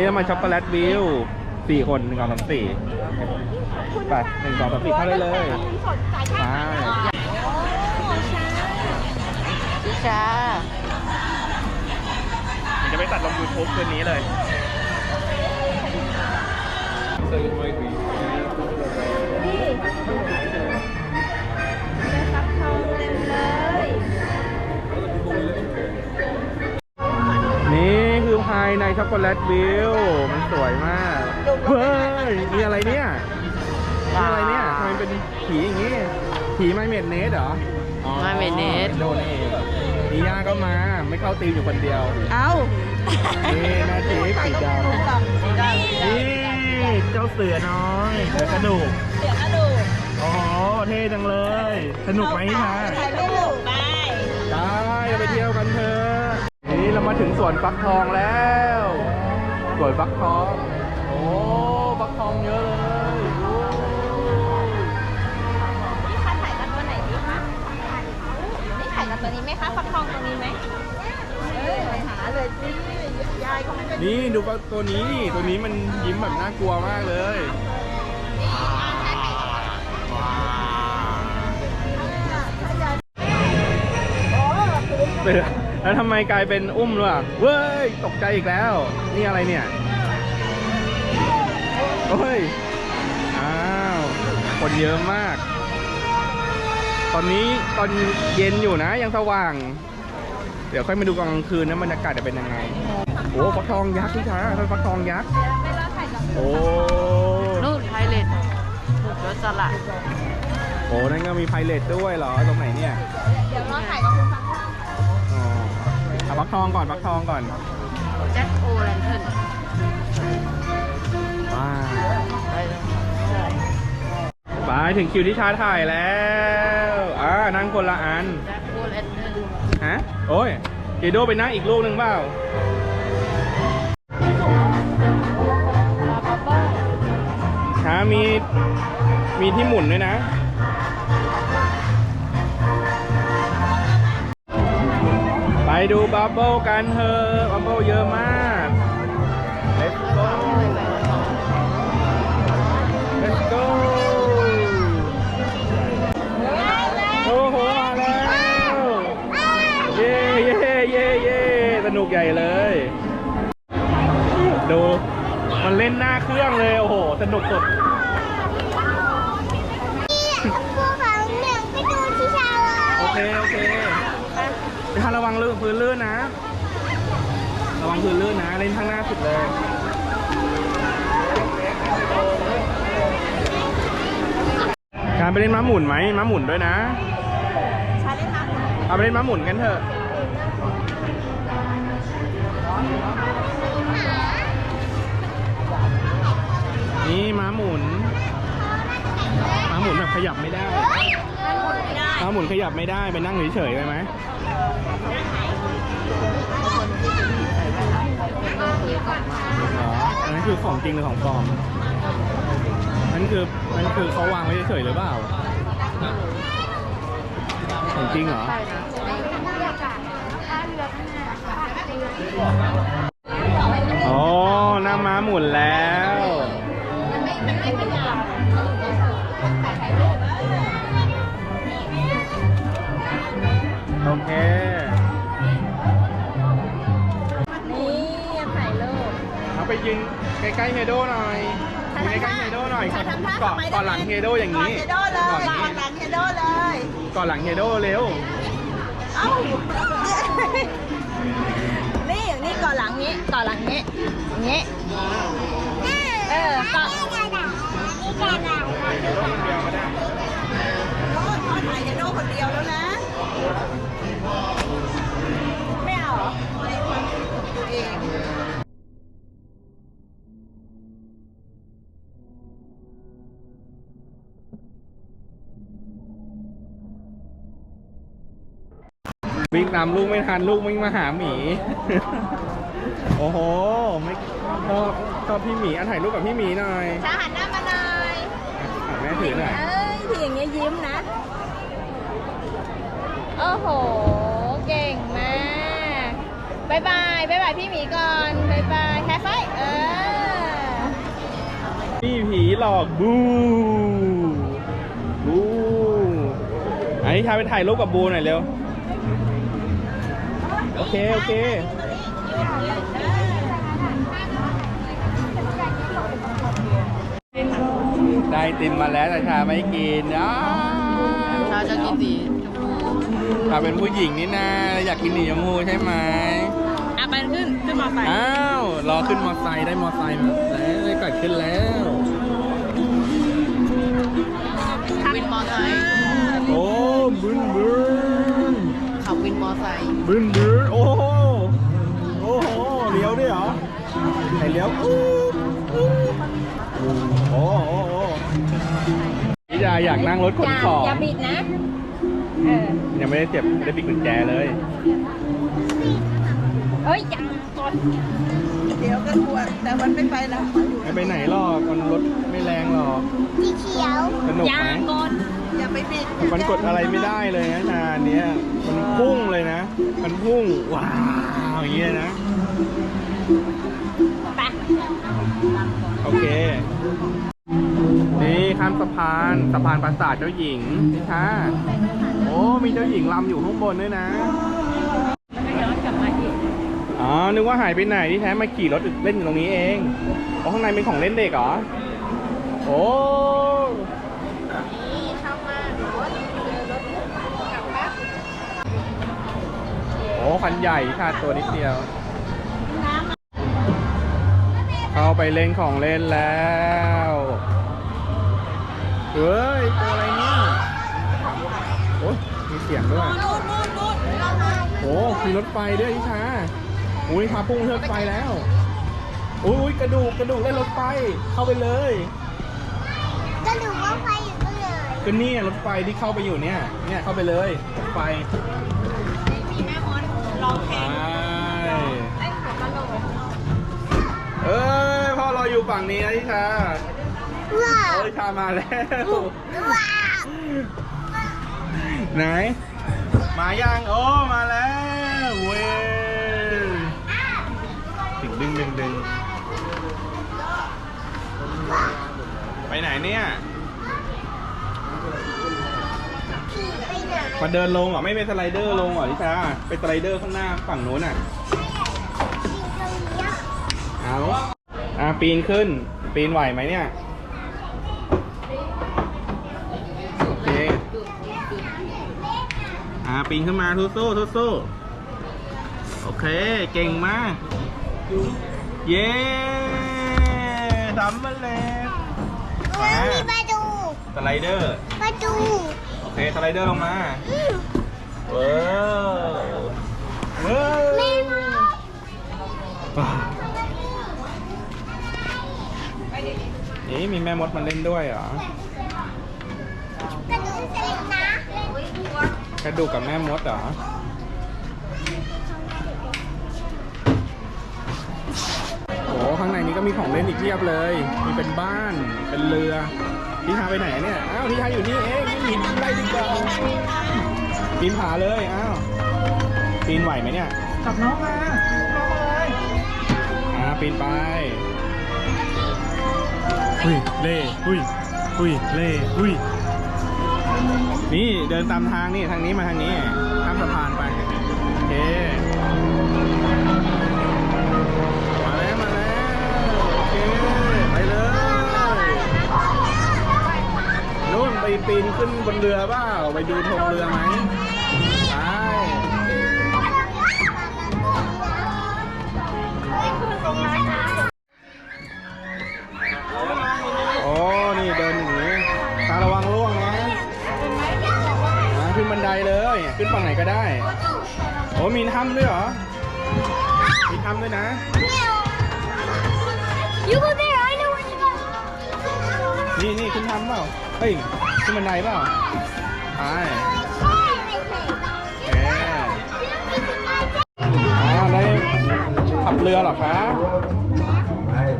นี้เรามาช็อกโกแลตวิวสี่คนหนึ่งสองสามสี่ไปหนึ่งสองสามสี่เข้าได้เลยไปชิชาเดี๋ยวจะไปตัดลง YouTube คืนนี้เลยนี่เป็น ภายในช็อกโกแลตวิวมันสวยมากเฮ้ยมีอะไรเนี่ยมีอะไรเนี่ยทำไมเป็นผีอย่างนี้ผีไมเมดเนสเหรออ๋อไม่เมเนสโดนเองนีย่าก็มาไม่เข้าตีมอยู่คนเดียวเอ้านี่แม่ทิพย์สีดำนี่เจ้าเสือน้อยเสือกระดูกเดี๋ยวกระดูกโอ้โหเท่จังเลย สนุกไหมนิคะถ่ายรูปไปได้เราไปเที่ยวกันเถอะ นี่เรามาถึงสวนฟักทองแล้ว สวนฟักทอง โอ้ฟักทองเยอะเลยโอ้นี่คะถ่ายกันตัวไหนดีคะนี่ถ่ายกันตัวนี้ไหมคะฟักทองตัวนี้ไหมเออไปหาเลยสิยายก็ไม่เป็นนี่ดูฟักตัวนี้นี่ตัวนี้มันยิ้มแบบน่ากลัวมากเลยเสือ แล้วทำไมกลายเป็นอุ้มล่ะเว้ย ตกใจอีกแล้ว นี่อะไรเนี่ย โอ้ย อ้าว คนเยอะมาก ตอนนี้ตอนเย็นอยู่นะยังสว่าง เดี๋ยวค่อยมาดูกลางคืนนะบรรยากาศจะเป็นยังไง โอ้ฟักทองยักษ์พี่ช้าฟักทองยักษ์ไม่รอถ่ายกับโอ้นู่นไพเลตรถสลัดโอ้นั่นก็มีไพเรตด้วยเหรอ ตรงไหนเนี่ย เดี๋ยวรอถ่ายกับคุณฟักทองอ๋อเอาฟัก ทองก่อนฟักทองก่อนแจ็คโอแลนเทิร์นว้าวไปแล้วไปถึงคิวที่ชาถ่ายแล้วอ่านั่งคนละอันแจ็คโอแลนเทิร์นฮะโอ้ยเจโดไปนั่งอีกลูกหนึ่งเปล่าช้ามีมีที่หมุนด้วยนะ ดูบับเบิลกันเถอะบับเบิลเยอะมาก let's go let's go โอ้โหมาแล้วเย่เย่เย่เย่สนุกใหญ่เลย ดู มันเล่นหน้าเครื่องเลย โอ้โห สนุกสุด ภูเขาหนึ่งไปดูที่ชาวา โอเค โอเคไปทาระวังลื่ นพื้นลื่นนะ ระวังพื้นลื่นนะ เล่นข้างหน้าสุดเลยการไปเล่นม้าหมุนไหมม้าหมุนด้วยนะชาเล่นน้ำเอาไปเล่นม้าหมุนกันเถอะนี่ม้าหมุน ม้าหมุนแบบขยับไม่ได้ ไม่ได้าหมุนขยับไม่ได้ไปนั่งเฉยๆได้ไหมอ๋ออันนั้นคือของจริงหรือของปลอมนั่นคือนั่นคือเขาวางไว้เฉยๆหรือเปล่า ของจริงเหรอใช่นะอ๋อหน้าม้าหมุนแล้ว ใกล้ๆเฮโดหน่อยยืนใกล้ๆเฮโดหน่อยถ่ายทำท่าเกาะทำไมเกาะหลังเฮโดอย่างนี้นี้เฮโดเลยเกาะก่อนหลังเฮโดเลย เกาะหลังเฮโดเร็ว เอ้า นี่นี่ก่อนหลังนี้ก่อนหลังนี้อย่างนี้ เออก่อนนี่กระดาษเฮโดคนเดียวก็ วิ่งตามลูกไม่ทันลูกวิ่งมาหาหมี โอ้โห ไม่ชอบชอบพี่หมีอันถ่ายรูปกับพี่หมีหน่อยชาหันหน้ามาหน่อยอะแม่ถือหน่อย เอ้ยทีอย่างเงี้ยยิ้มนะ โอ้โห เก่งมากบายบายบายบายพี่หมีก่อนบายบายแฮปไฟเออหรอกบูบูอันนี้ชาไปถ่ายรูปกับบูหน่อยเร็วโอ เค โอเค ได้ไอติมมาแล้วแต่ชาไม่กินอ้าวชาจะกินสีชมพูชาเป็นผู้หญิงนี่นะอยากกินหนีชมพูใช่ไหมอะไปขึ้น ขึ้นมาใส่อ้าว รอขึ้นมอไซค์ได้มอไซค์มาแล้วได้เกิดขึ้นแล้ววินมอไซค์โอ้บึ้นบึ้นขับวินมอ ไซค์บึ้นบึ้นโอ้โหโอ้โหเลี้ยวด้วยเหรอไหนเลี้ยวอู้อู้โอ้โหโอ้โหพี่ยาอยากนั่งรถขนของอย่าบิดนะเออยังไม่ได้เจ็บไม่ได้ปิดกุญแจเลยเอ้ยอย่าก่อนเดี๋ยวก็กลัวแต่มันไม่ไปแล้วไม่ไปไหนหรอกมันรถไม่แรงหรอกสีเขียวสนุกอย่าไหมก่อน อย่าไปบิดมันกดอะไรไม่ได้เลยนะนานเนี้ยมันพุ่งเลยนะ มันพุ่งว้าวอย่างเงี้ยนะไปโอเค นี่ข้ามสะพานสะพานปราสาทเจ้าหญิงนี่ค่ะโอ้มีเจ้าหญิงลำอยู่ข้างบนด้วยนะย้อนกลับมาอีกอ๋อ นึกว่าหายไปไหนที่แท้มาขี่รถเล่นอยู่ตรงนี้เองเพราะข้างในเป็นของเล่นเด็กเหรอ โอ้ นี่เข้ามาดูรถเจอรถกลับแป๊บ โอ้คันใหญ่ค่ะตัวนิดเดียวน้ำเข้าไปเล่นของเล่นแล้วเฮ้ยตัวอะไรเนี่ยโอ้ยมีเสียงด้วยนู่นนู่นนู่นเรามาโอ้มีรถไฟด้วยนิชาอุ้ยพาพุ่งขึ้นรถไฟแล้วอุ้ยกระดูกกระดูกเล่นรถไฟเข้าไปเลยก็ดูว่าไฟอยู่ตรงไหนก็เนี่ยรถไฟที่เข้าไปอยู่เนี่ยเนี่ยเข้าไปเลยรถไฟ เอ้ยพ่อเราอยู่ฝั่งนี้นะนิชาว้าวโอ้ยชามาแล้วว้าวไหน มายัง โอ้ มาแล้วเว้ยดึงดึงดึงดึงไปไหนเนี่ย ไปไหนมาเดินลงเหรอไม่เป็นสไลเดอร์ลงเหรอทิชาเป็นสไลเดอร์ข้างหน้าฝั่งนู้นอะขี่ตรงนี้เอาอะปีนขึ้น ปีนไหวไหมเนี่ยโอเคอ่าปีนขึ้นมาทุสู้ทุสู้โอเคเก่งมาก เย้ทำมาแล้วแล้วมีประตูสไลเดอร์ประตูโอ เคสไลเดอร์ลงมาอืมว้าวว้าวแม่มดว้าวนี่มีแม่มดมาเล่นด้วยเหรอ กระดูกเสร็จนะกระดูกกับแม่มดเหรอโอ้ข้างในนี้ก็มีของเล่นอีกเพียบเลย มีเป็นบ้าน เป็นเรือ พี่ชาไปไหนเนี่ย อ้าว พี่ชาอยู่นี่เอง นี่หินอะไรดีกว่าปีนผาเลยอ้าวปีนไหวไหมเนี่ยกับน้องมาน้องมาเลยอ่าปีนไปหุยเล่หุยหุยเล่หุยนี่เดินตามทางนี่ทางนี้มาทางนี้ข้ามสะพานไปโอเคมาแล้วมาแล้วโอเคไปเลย นู่นไปปีนขึ้นบนเรือบ้าไปดูธงเรือไหม เปล่าเฮ้ยขึ้นบันไดเปล่าไปโอเคอ่าได้ขับเรือเหรอคะ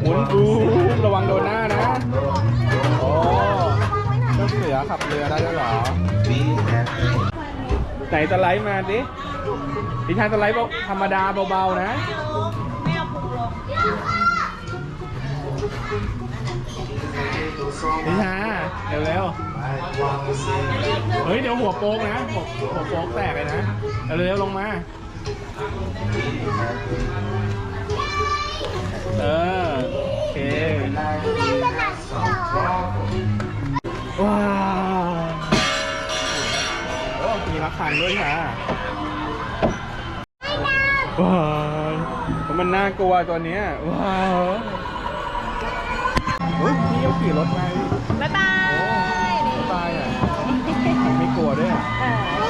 หมุนบูระวังโดนหน้านะ โอ้เจ้าเสือขับเรือได้ด้วเหรอ ไหนสไลด์มาดิดิฉันสไลด์ธรรมดาเบาๆนะ ไม่เอาพุงลง นิชาเร็วเร็วๆเฮ้ยเดี๋ยวหัวโป๊กนะหัวหัวโป๊กแตกเลยนะเร็วเร็วๆลงมา เออโอเคว้าวโอ้มีรักคันด้วยค่ะว้าวมันน่ากลัวตัวเนี้ยว้าว เฮ้ยพี่เขาขี่รถมาดิบ๊ายบาโอ้ยไม่ตายอะไม่กลัวด้วยอะเออ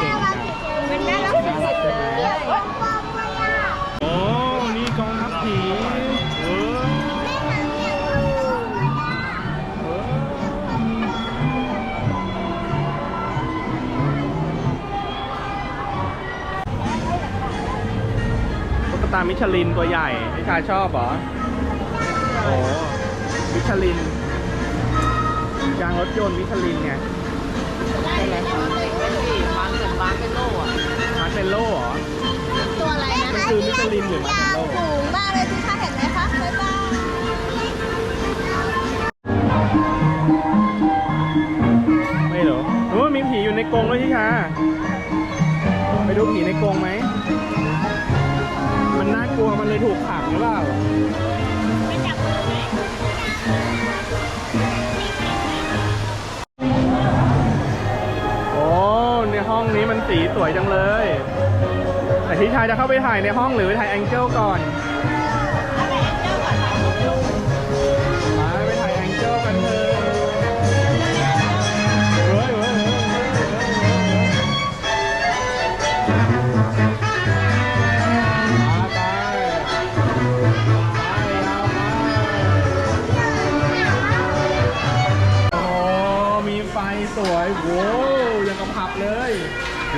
เก่งจังเป็นน่ารักสุดๆเลยโอ้นี่กองทัพผีเออเออตุ๊กตามิชลินตัวใหญ่พี่ชายชอบเหรอโอ้มิ ชลินยางรถยนต์มิชลินไงใช่ไหมเป็นสีมันเหมือนมาร์เมลโล่อะมาร์เมลโล่เหรอ ตัวอะไรนะมันคือมิชลินหรือมาร์เมลโล่สูงมากเลยที่คะเห็นไหมคะบ๊ายบายไม่เหรอโอ้มีผีอยู่ในกรงด้วยที่ชาไปดูผีในกรงไหม มันน่ากลัวมันเลยถูกขังหรือเปล่า มันสีสวยจังเลย แต่ที่ชายจะเข้าไปถ่ายในห้องหรือไปถ่ายแองเจิลก่อนมาไปถ่ายแองเจิลกันเถอะเฮ้ยเฮ้ยเฮ้ยเฮ้ยเฮ้ยมาไปไปยโอ้มีไฟสวยโว้วยังกับผับเลย โ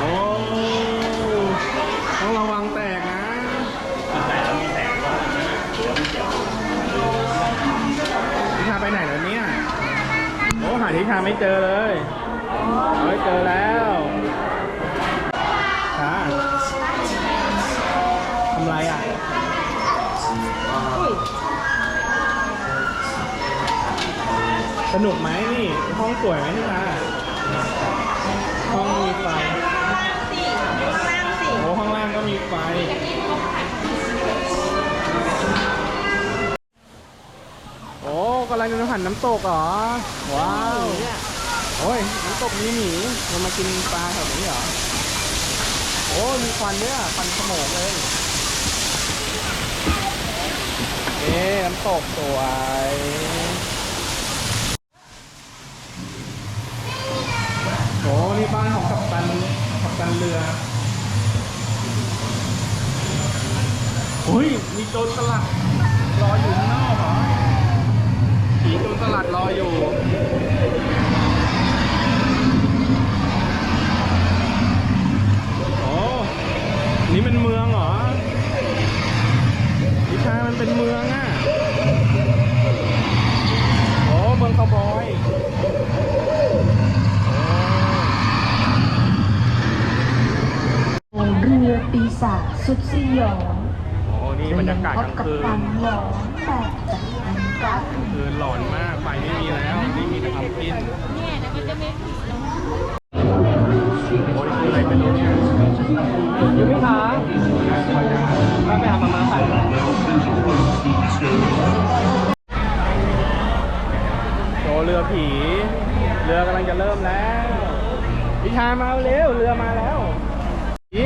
อ้ต้องระวังแตกนะที่อาไปไหนแล้วเนี่ย โอ้หาทิชาไม่เจอเลยเอาไเจอแล้ว สนุกไหมนี่ ห้องสวยไหมที่มาห้องมีไฟสี่ข้างล่างสี่โอ้ห้องล่างก็มีไฟ โอ้กำลังจะหันน้ำตกเหรอ ว้าว โอ้ย น้ำตกมีหมีมันมากินปลาแถวนี้เหรอ โอ้มีควันด้วยอะควันขโมงเลย เอ๊ะน้ำตกสวย โอ้นี่บ้านของกัปตันกัปตันเรือเฮ้ย มีโจรสลัดรออยู่ข้างนอกเหรอผีโจรสลัดรออยู่ โอ้ นี่เป็นเมืองเหรอพิชามันเป็นเมืองอะ โอ้เมืองคาวบอย เรือปีศาจ สุดสยองโอ้นี่บรรยากาศกลางคืนตันหลอนแต่จากอันคืนหลอนมากไฟไม่มีแล้วนี่มีแต่ทำกินเนี่ยเดี๋ยวมันจะมีผีโอ้ยคืออะไรเป็นรู้เนี่ยอยู่พี่ขาถ้าไปหามามาใส่โชว์เรือผี เรือกำลังจะเริ่มแล้วพิชามาเร็ว เรือมาแล้วผี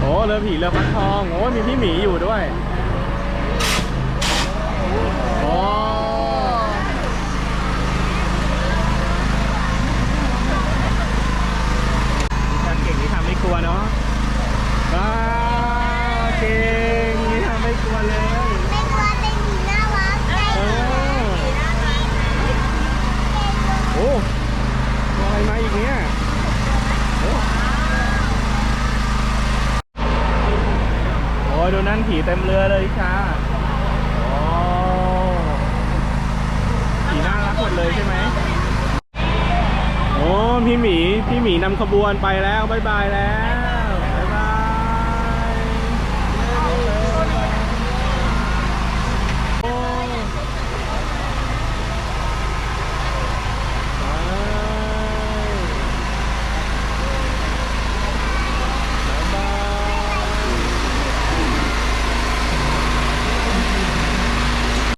โอ้เรือผีเรือพักทองโอ้มีพี่หมีอยู่ด้วย โอ้นิชาเก่งนิชาไม่กลัวเนาะว้าวเก่งนิชาไม่กลัวเลย ไม่กลัวเป็นผีน่ารัก เออโอ้ตัวอะไรมาอีกเนี่ยโอ้โอ้ยดูนั่นผีเต็มเรือเลยนิชาโอ้ผีน่ารัก หมดเลยใช่ไหมโอ้พี่หมีพี่หมีนำขบวนไปแล้วบ๊ายบายแล้ว